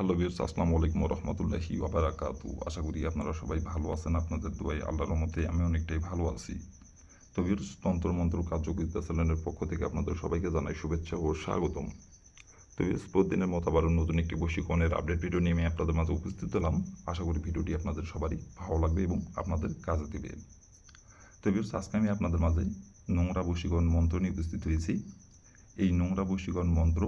Hello বিয়ার্স আসসালামু আলাইকুম রহমতুল্লাহি ওবারাকাতু আশা করি আপনারা সবাই ভালো আছেন, আপনাদের দোয়াই আল্লাহর মতে আমি অনেকটাই ভালো আছি। তো বিয়ার্স তন্ত্র মন্ত্র কার্যকরিতা চ্যানেলের পক্ষ থেকে আপনাদের সবাইকে জানাই শুভেচ্ছা ও স্বাগতম। তো বিয়ার্স প্রতিদিনের মতো আবার নতুন একটি বশীকরণের আপডেট ভিডিও নিয়ে আমি আপনাদের মাঝে উপস্থিত হলাম। আশা করি ভিডিওটি আপনাদের সবারই ভালো লাগবে এবং আপনাদের কাজে দেবে। তো বিয়ার্স আজকে আমি আপনাদের মাঝে নোংরা বশীকরণ মন্ত্র নিয়ে উপস্থিত হয়েছি। এই নোংরা বশীকরণ মন্ত্র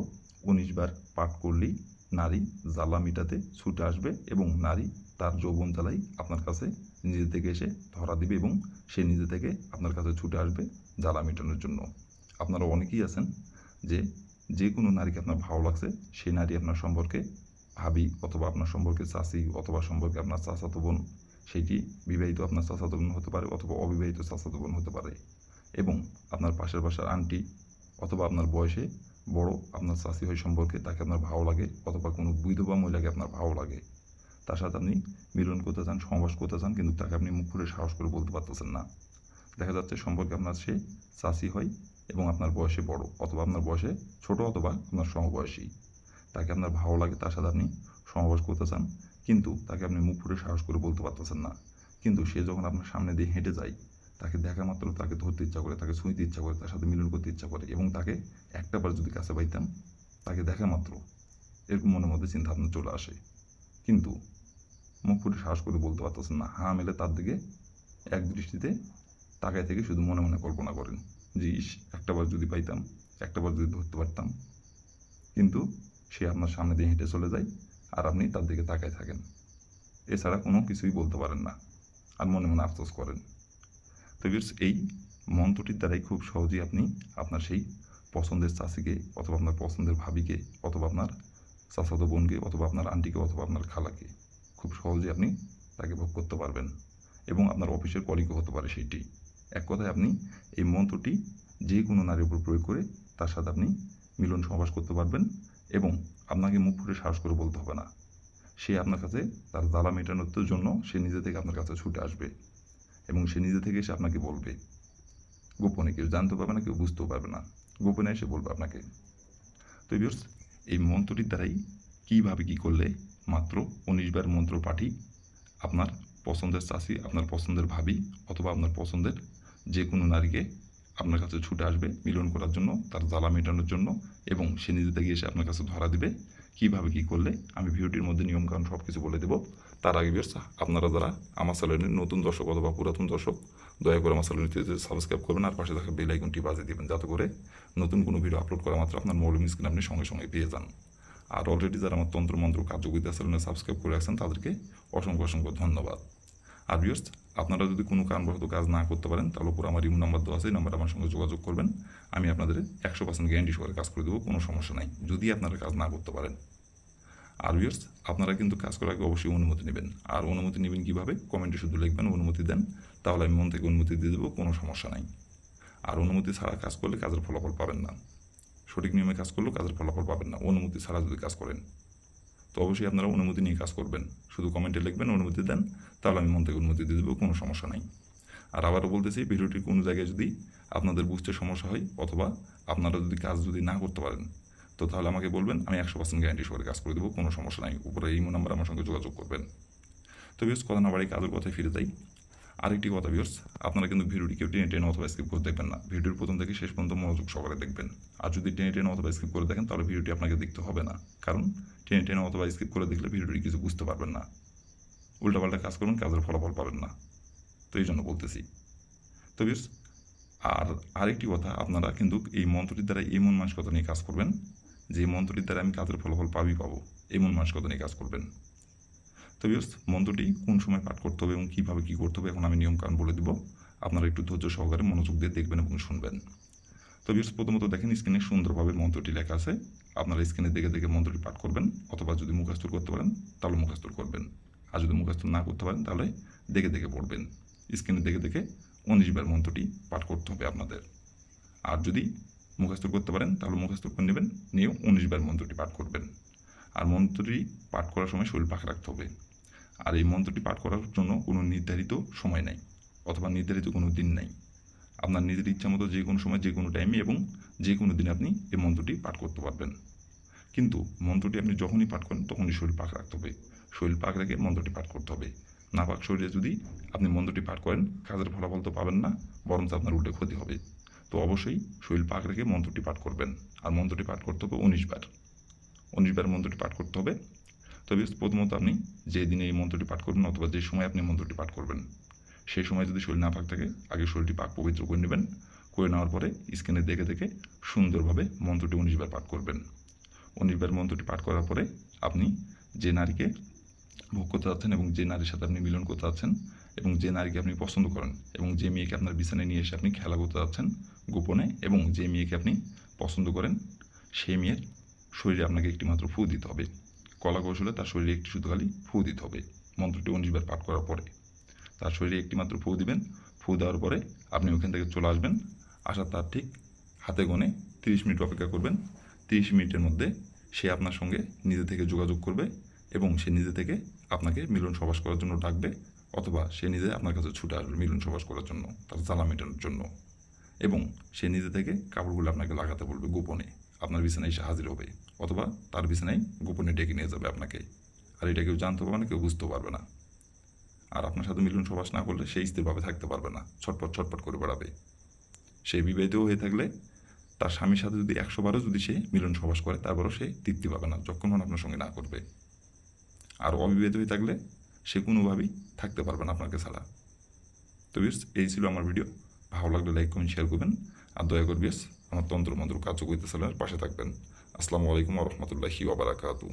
উনিশ বার পাঠ করলেই নারী জ্বালা মিটাতে ছুটে আসবে এবং নারী তার যৌবন জ্বালাই আপনার কাছে নিজে থেকে এসে ধরা দিবে এবং সে নিজে থেকে আপনার কাছে ছুটে আসবে জ্বালা মেটানোর জন্য। আপনারা অনেকেই আছেন যে যে কোনো নারীকে আপনার ভালো লাগছে, সেই নারী আপনার সম্পর্কে ভাবি অথবা আপনার সম্পর্কে চাষি অথবা সম্পর্কে আপনার চাচাতো বোন, সেটি বিবাহিত আপনার চাচাতো বোন হতে পারে অথবা অবিবাহিত চাচাতো বোন হতে পারে। এবং আপনার পাশের বাসার আন্টি অথবা আপনার বয়সে বড় আপনার চাষি হয় সম্পর্কে তাকে আপনার ভালো লাগে অথবা কোনো বিধবা মহিলাকে আপনার ভালো লাগে, তার সাথে আপনি মিলন করতে চান সমাবাস করতে চান, কিন্তু তাকে আপনি মুখ করে সাহস করে বলতে পারতেছেন না। দেখা যাচ্ছে সম্পর্কে আপনার সে চাষি হয় এবং আপনার বয়সে বড় অথবা আপনার বয়সে ছোট অথবা আপনার সমবয়সী। তাকে আপনার ভালো লাগে, তার সাথে আপনি সমাবাস করতে চান, কিন্তু তাকে আপনি মুখ ফুটে সাহস করে বলতে পারতেছেন না। কিন্তু সে যখন আপনার সামনে দিয়ে হেঁটে যায় তাকে দেখা মাত্র তাকে ধরতে ইচ্ছা করে, তাকে ছুঁইতে ইচ্ছা করে, তার সাথে মিলন করতে ইচ্ছা করে এবং তাকে একটাবার যদি কাছে পাইতাম, তাকে দেখা মাত্র এরকম মনের মধ্যে চিন্তা ভাবনা চলে আসে। কিন্তু মুখ ফুটে সাহস করে বলতে পারতেছেন না। হা মেলে তার দিকে এক দৃষ্টিতে তাকায় থেকে শুধু মনে মনে কল্পনা করেন যে, ইস একটাবার যদি পাইতাম একটাবার যদি ধরতে পারতাম। কিন্তু সে আপনার সামনে দিয়ে হেঁটে চলে যায় আর আপনি তার দিকে তাকায় থাকেন। এছাড়া কোনো কিছুই বলতে পারেন না আর মনে মনে আফসোস করেন। তো এই মন্ত্রটির দ্বারাই খুব সহজেই আপনি আপনার সেই পছন্দের চাষিকে অথবা আপনার পছন্দের ভাবিকে অথবা আপনার চাচাতো বোনকে অথবা আপনার আন্টিকে অথবা আপনার খালাকে খুব সহজে আপনি তাকে ভোগ করতে পারবেন এবং আপনার অফিসের কলিগও হতে পারে সেইটি। এক কথায় আপনি এই মন্ত্রটি যে কোনো নারীর উপর প্রয়োগ করে তার সাথে আপনি মিলন সমাবাস করতে পারবেন এবং আপনাকে মুখ ফুটে সাহস করে বলতে হবে না। সে আপনার কাছে তার জ্বালা মেটানোর জন্য সে নিজে থেকে আপনার কাছে ছুটে আসবে। এবং সে নিজে থেকে এসে আপনাকে বলবে। গোপনে কেউ জানতে পারবে না, কেউ বুঝতেও পারবে না। গোপনে এসে বলবে আপনাকে। তো ভিউয়ার্স এই মন্ত্রটির দ্বারাই কীভাবে কী করলে মাত্র উনিশ বার মন্ত্র পাঠি আপনার পছন্দের চাষি, আপনার পছন্দের ভাবি অথবা আপনার পছন্দের যে কোনো নারীকে আপনার কাছে ছুটে আসবে মিলন করার জন্য, তার জ্বালা মেটানোর জন্য এবং সে নিজে থেকে এসে আপনার কাছে ধরা দিবে। কীভাবে কী করলে, আমি ভিডিওটির মধ্যে নিয়মকানুন সব কিছু বলে দেবো। তার আগে বেশ আপনারা যারা আমার চ্যানেলের নতুন দর্শক অথবা পুরাতন দর্শক, দয়া করে আমার চ্যানেলটি সাবস্ক্রাইব করবেন আর পাশে থাকা বেল আইকনটি বাজিয়ে দেবেন, যাতে করে নতুন কোনো ভিডিও আপলোড করা মাত্র আপনার মৌলিক স্ক্রিন আপনি সঙ্গে সঙ্গে পেয়ে যান। আর অলরেডি যারা আমার তন্ত্র মন্ত্র কার্যকরিতা চ্যানেলে সাবস্ক্রাইব করে রাখছেন, তাদেরকে অসংখ্য অসংখ্য ধন্যবাদ। আর ভিউয়ার্স, আপনারা যদি কোনো কারণবশত কাজ না করতে পারেন তাহলে উপর আমার ইমো নাম্বার দেওয়া আছে, এই নাম্বারে আমার সঙ্গে যোগাযোগ করবেন। আমি আপনাদের একশো পার্সেন্ট গ্যারান্টি সহকারে কাজ করে দেবো, কোনো সমস্যা নাই। যদি আপনারা কাজ না করতে পারেন আর ভিউয়ার্স আপনারা কিন্তু কাজ করার আগে অবশ্যই অনুমতি নেবেন। আর অনুমতি নেবেন কীভাবে? কমেন্টে শুধু লিখবেন, অনুমতি দেন। তাহলে আমি মন থেকে অনুমতি দিয়ে দেবো, কোনো সমস্যা নাই। আর অনুমতি ছাড়া কাজ করলে কাজের ফলাফল পাবেন না। সঠিক নিয়মে কাজ করলেও কাজের ফলাফল পাবেন না। অনুমতি ছাড়া যদি কাজ করেন। তো অবশ্যই আপনারা অনুমতি নিয়ে কাজ করবেন। শুধু কমেন্টে লিখবেন, অনুমতি দেন। তাহলে আমি মন থেকে অনুমতি দিয়ে দেবো, কোনো সমস্যা নাই। আর আবারও বলতেছি, ভিডিওটির কোনো জায়গায় যদি আপনাদের বুঝতে সমস্যা হয় অথবা আপনারা যদি কাজ যদি না করতে পারেন তো তাহলে আমাকে বলবেন, আমি একশো পার্সেন্ট গ্যারান্টি সহকারে কাজ করে দেবো, কোনো সমস্যা নাই। উপরে এই নাম্বার আমার সঙ্গে যোগাযোগ করবেন। তো বিয়স কথা না বাড়ি কাজের কথায় ফিরে যাই। আরেকটি কথা বিয়স আপনারা কিন্তু ভিডিওটি কেউ টেনে টেনে অথবা স্কিপ করে দেখবেন না। ভিডিওর প্রথম থেকে শেষ পর্যন্ত মনোযোগ সহকারে দেখবেন। আর যদি টেনে টেনে অথবা স্কিপ করে দেখেন, তাহলে ভিডিওটি আপনাকে দেখতে হবে না। কারণ টেনে টেনে অথবা স্কিপ করে দেখলে ভিডিওটি কিছু বুঝতে পারবেন না। উল্টাপাল্টা কাজ করুন, কাজের ফলাফল পাবেন না। তো এই জন্য বলতেছি। তো বিয়স আর আরেকটি কথা, আপনারা কিন্তু এই মন্ত্রটির দ্বারা এমন মানসিকতা নিয়ে কাজ করবেন। যে মন্ত্রটির দ্বারা আমি কাজের ফলাফল পাবই পাবো, এমন মানসিকতা নিয়ে কাজ করবেন? তো বিয়স মন্ত্রটি কোন সময় পাঠ করতে হবে এবং কীভাবে কী করতে হবে, এখন আমি নিয়মকানুন বলে দিব। আপনারা একটু ধৈর্য সহকারে মনোযোগ দিয়ে দেখবেন এবং শুনবেন। তো বিয়স প্রথমত দেখেন স্ক্রিনে সুন্দরভাবে মন্ত্রটি লেখা আছে। আপনারা স্ক্রিনে দেখে দেখে মন্ত্রটি পাঠ করবেন, অথবা যদি মুখাস্ত করতে পারেন, তাহলে মুখাস্ত করবেন। আর যদি মুখাস্ত না করতে পারেন, তাহলে দেখে দেখে পড়বেন। স্ক্রিনে দেখে দেখে উনিশবার মন্ত্রটি পাঠ করতে হবে আপনাদের। আর যদি মুখস্থ করতে পারেন, তাহলে মুখস্থ করে নেবেন নিয়ে উনিশ বার মন্ত্রটি পাঠ করবেন। আর মন্ত্রটি পাঠ করার সময় শরীর পাখা রাখতে হবে। আর এই মন্ত্রটি পাঠ করার জন্য কোনো নির্ধারিত সময় নাই, অথবা নির্ধারিত কোনো দিন নাই। আপনার নিজের ইচ্ছা মতো যে কোনো সময়, যে কোনো টাইমে এবং যে কোনো দিনে আপনি এই মন্ত্রটি পাঠ করতে পারবেন। কিন্তু মন্ত্রটি আপনি যখনই পাঠ করেন, তখনই শরীর পাক রাখতে হবে। শরীর পাক রেখে মন্ত্রটি পাঠ করতে হবে। না পাক শরীরে যদি আপনি মন্ত্রটি পাঠ করেন, কাজের ফলাফল তো পাবেন না, বরঞ্চ আপনার উল্টে ক্ষতি হবে। তো অবশ্যই শরীর পাক রেখে মন্ত্রটি পাঠ করবেন। আর মন্ত্রটি পাঠ করতে হবে উনিশ বার। উনিশ বার মন্ত্রটি পাঠ করতে হবে। তবে প্রথমত আপনি যে দিনে এই মন্ত্রটি পাঠ করবেন অথবা যে সময় আপনি মন্ত্রটি পাঠ করবেন, সেই সময় যদি শরীর না পাক থাকে, আগে শরীরটি পাক পবিত্র করে নেবেন। করে নেওয়ার পরে স্ক্রিনে দেখে দেখে সুন্দরভাবে মন্ত্রটি উনিশ বার পাঠ করবেন। উনিশ বার মন্ত্রটি পাঠ করার পরে আপনি যে নারীকে ভোগ করতে যাচ্ছেন এবং যে নারীর সাথে আপনি মিলন করতে যাচ্ছেন এবং যে নারীকে আপনি পছন্দ করেন এবং যে মেয়েকে আপনার বিছানায় নিয়ে এসে আপনি খেলা করতে যাচ্ছেন গোপনে এবং যে মেয়েকে আপনি পছন্দ করেন, সেই মেয়ের শরীরে আপনাকে একটি মাত্র ফু দিতে হবে। কলা কৌশলে তার শরীরে একটি শুধু খালি ফু দিতে হবে। মন্ত্রটি উনিশ বার পাঠ করার পরে তার শরীরে একটি মাত্র ফু দিবেন। ফু দেওয়ার পরে আপনি ওখান থেকে চলে আসবেন। আসার তার ঠিক হাতে গনে তিরিশ মিনিট অপেক্ষা করবেন। তিরিশ মিনিটের মধ্যে সে আপনার সঙ্গে নিজে থেকে যোগাযোগ করবে এবং সে নিজে থেকে আপনাকে মিলন সবাস করার জন্য ডাকবে। অথবা সে নিজে আপনার কাছে ছুটে আসবে মিলন সবাস করার জন্য, তার জ্বালা মেটানোর জন্য। এবং সে নিজে থেকে কাপড়গুলো আপনাকে লাগাতে বলবে গোপনে, আপনার বিছানায় এসে হাজির হবে, অথবা তার বিছানায় গোপনে ডেকে নিয়ে যাবে আপনাকে। আর এটা কেউ জানতে পারবে না, কেউ বুঝতেও পারবে না। আর আপনার সাথে মিলন সবাস না করলে সে স্থিরভাবে থাকতে পারবে না, ছটপট ছটপট করে বেড়াবে। সে বিবাহিতও হয়ে থাকলে তার স্বামীর সাথে যদি একশো বারও যদি সে মিলন সবাস করে, তারপরও সে তৃপ্তি পাবে না যখন আপনার সঙ্গে না করবে। আর অবিবাহিত হয়ে থাকলে সে কোনোভাবেই থাকতে পারবে না আপনাকে ছাড়া। তো বিয়ার্স, এই ছিল আমার ভিডিও। ভালো লাগলে লাইক, কমেন্ট শেয়ার করবেন। আর দয়া করে বিয়ার্স, আমার তন্ত্র মন্ত্র কার্য করতে পাশে থাকবেন। আসসালামু আলাইকুম রহমতুল্লাহি ওবরাকাতু